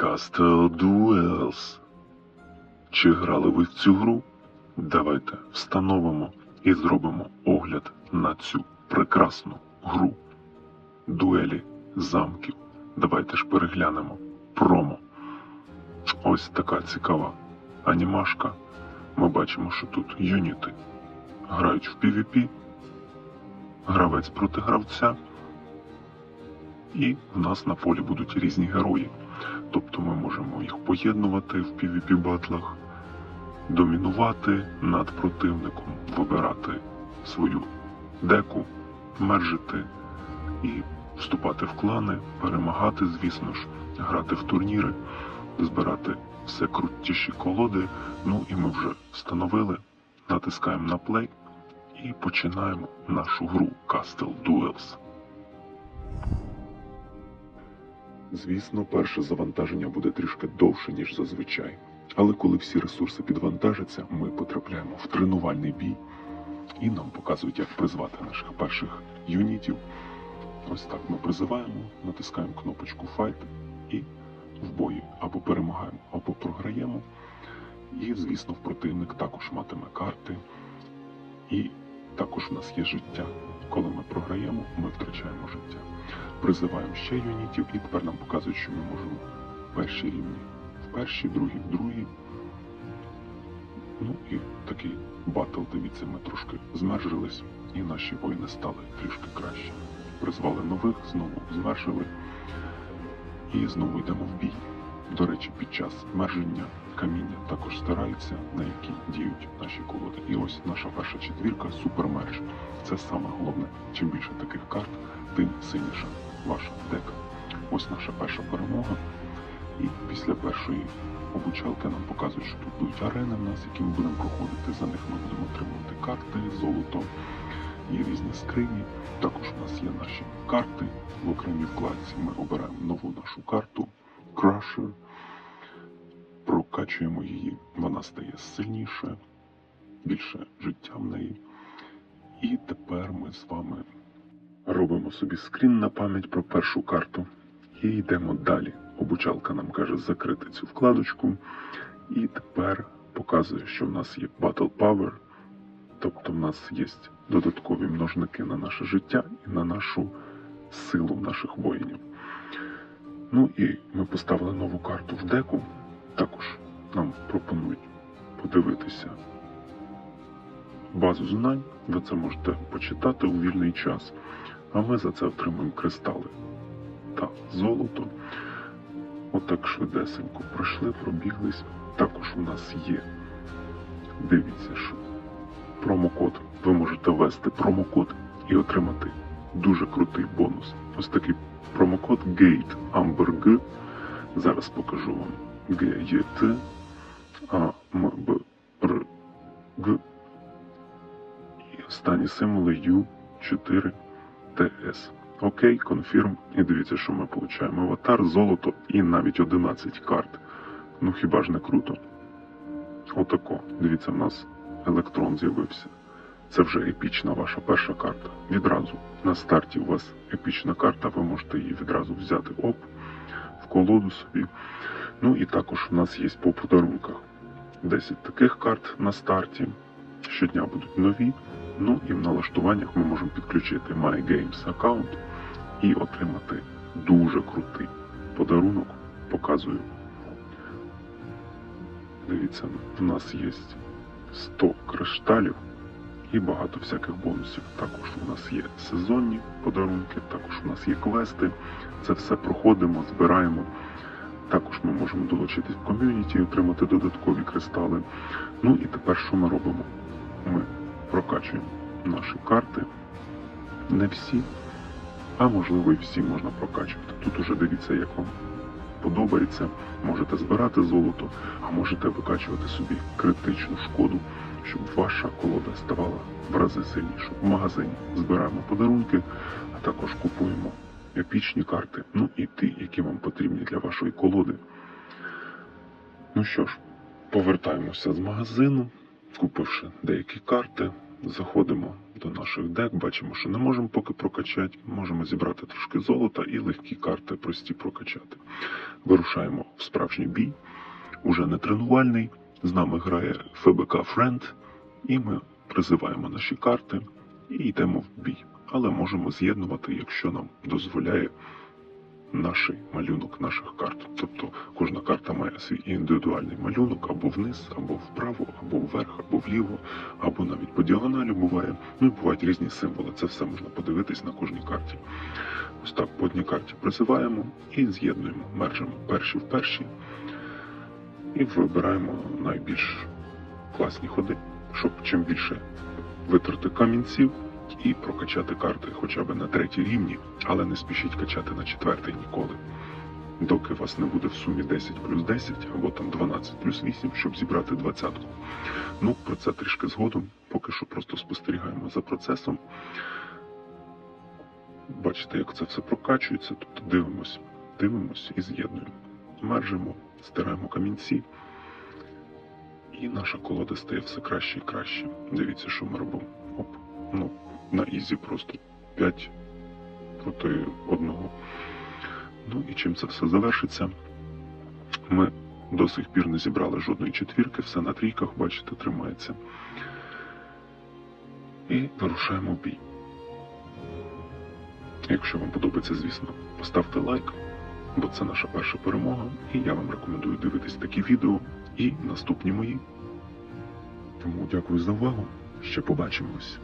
Castle Duels. Чи грали ви в цю гру? Давайте встановимо і зробимо огляд на цю прекрасну гру. Дуелі замків. Давайте ж переглянемо промо. Ось така цікава анімашка. Ми бачимо, що тут юніти грають в PvP, гравець проти гравця. І в нас на полі будуть різні герої. Тобто ми можемо їх поєднувати в PvP батлах, домінувати над противником, вибирати свою деку, мержити і вступати в клани, перемагати, звісно ж, грати в турніри, збирати все крутіші колоди. Ну і ми вже встановили, натискаємо на play і починаємо нашу гру Castle Duels. Звісно, перше завантаження буде трішки довше, ніж зазвичай. Але коли всі ресурси підвантажаться, ми потрапляємо в тренувальний бій і нам показують, як призвати наших перших юнітів. Ось так ми призиваємо, натискаємо кнопочку Fight і в бої або перемагаємо, або програємо. І, звісно, противник також матиме карти. І також у нас є життя. Коли ми програємо, ми втрачаємо життя. Призиваємо ще юнітів, і тепер нам показують, що ми можемо перші рівні в першій, другі в другій. Ну і такий батл, дивіться, ми трошки змержились, і наші воїни стали трішки краще. Призвали нових, знову змержили і знову йдемо в бій. До речі, під час мерження каміння також стираються, на які діють наші колоди. І ось наша перша четвірка супермерж. Це саме головне. Чим більше таких карт, тим сильніша ваша дека. Ось наша перша перемога. І після першої обучалки нам показують, що тут будуть арени в нас, які ми будемо проходити. За них ми будемо отримувати карти, золото, є різні скрині. Також у нас є наші карти. В окремій вкладці ми обираємо нову нашу карту Crusher. Прокачуємо її, вона стає сильніше, більше життя в неї. І тепер ми з вами робимо собі скрін на пам'ять про першу карту і йдемо далі. Обучалка нам каже закрити цю вкладочку. І тепер показує, що в нас є Battle Power, тобто в нас є додаткові множники на наше життя і на нашу силу наших воїнів. Ну і ми поставили нову карту в деку. Також нам пропонують подивитися базу знань. Ви це можете почитати у вільний час. А ми за це отримуємо кристали та золото. Отак швидесенько пройшли, пробіглись. Також у нас є, дивіться, що промокод. Ви можете ввести промокод і отримати дуже крутий бонус. Ось такий промокод GATE Amber G. Зараз покажу вам. GET AMBR G. І останні символи U4TS. Окей, конфірм. І дивіться, що ми получаємо. Аватар, золото і навіть 11 карт. Ну хіба ж не круто? Отако. Дивіться, в нас електрон з'явився. Це вже епічна ваша перша карта. Відразу на старті у вас епічна карта, ви можете її відразу взяти оп, в колоду собі. Ну і також у нас є по подарунках 10 таких карт на старті. Щодня будуть нові. Ну і в налаштуваннях ми можемо підключити My Games аккаунт і отримати дуже крутий подарунок. Показую. Дивіться, в нас є 100 кришталів і багато всяких бонусів. Також у нас є сезонні подарунки, також у нас є квести. Це все проходимо, збираємо. Також ми можемо долучитись в ком'юніті і отримати додаткові кристали. Ну і тепер що ми робимо? Ми прокачуємо наші карти. Не всі, а можливо і всі можна прокачувати. Тут уже дивіться, як вам подобається. Можете збирати золото, а можете викачувати собі критичну шкоду, рази сильніше. В магазині збираємо подарунки, а також купуємо епічні карти, ну і ті, які вам потрібні для вашої колоди. Ну що ж, повертаємося з магазину, купивши деякі карти, заходимо до наших дек. Бачимо, що не можемо поки прокачати. Можемо зібрати трошки золота і легкі карти прості прокачати. Вирушаємо в справжній бій, уже не тренувальний. З нами грає ФБК Френд, і ми призиваємо наші карти і йдемо в бій. Але можемо з'єднувати, якщо нам дозволяє наш малюнок наших карт. Тобто кожна карта має свій індивідуальний малюнок або вниз, або вправо, або вверх, або вліво, або навіть по діагоналі буває. Ну і бувають різні символи. Це все можна подивитись на кожній карті. Ось так по одній карті призиваємо і з'єднуємо, мержимо перші в перші і вибираємо найбільш класні ходи, щоб чим більше витрати камінців і прокачати карти хоча б на третій рівні, але не спішіть качати на четвертий ніколи. Доки вас не буде в сумі 10 плюс 10 або там 12 плюс 8, щоб зібрати двадцятку. Ну, про це трішки згодом. Поки що просто спостерігаємо за процесом. Бачите, як це все прокачується, тобто дивимось, дивимось і з'єднуємо. Мержимо, стираємо камінці, і наша колода стає все краще і краще. Дивіться, що ми робимо. Оп. Ну, на ізі просто 5 проти одного. Ну і чим це все завершиться? Ми до сих пір не зібрали жодної четвірки, все на трійках, бачите, тримається. І вирушаємо бій. Якщо вам подобається, звісно, поставте лайк, бо це наша перша перемога, і я вам рекомендую дивитись такі відео і наступні мої. Тому дякую за увагу. Ще побачимось.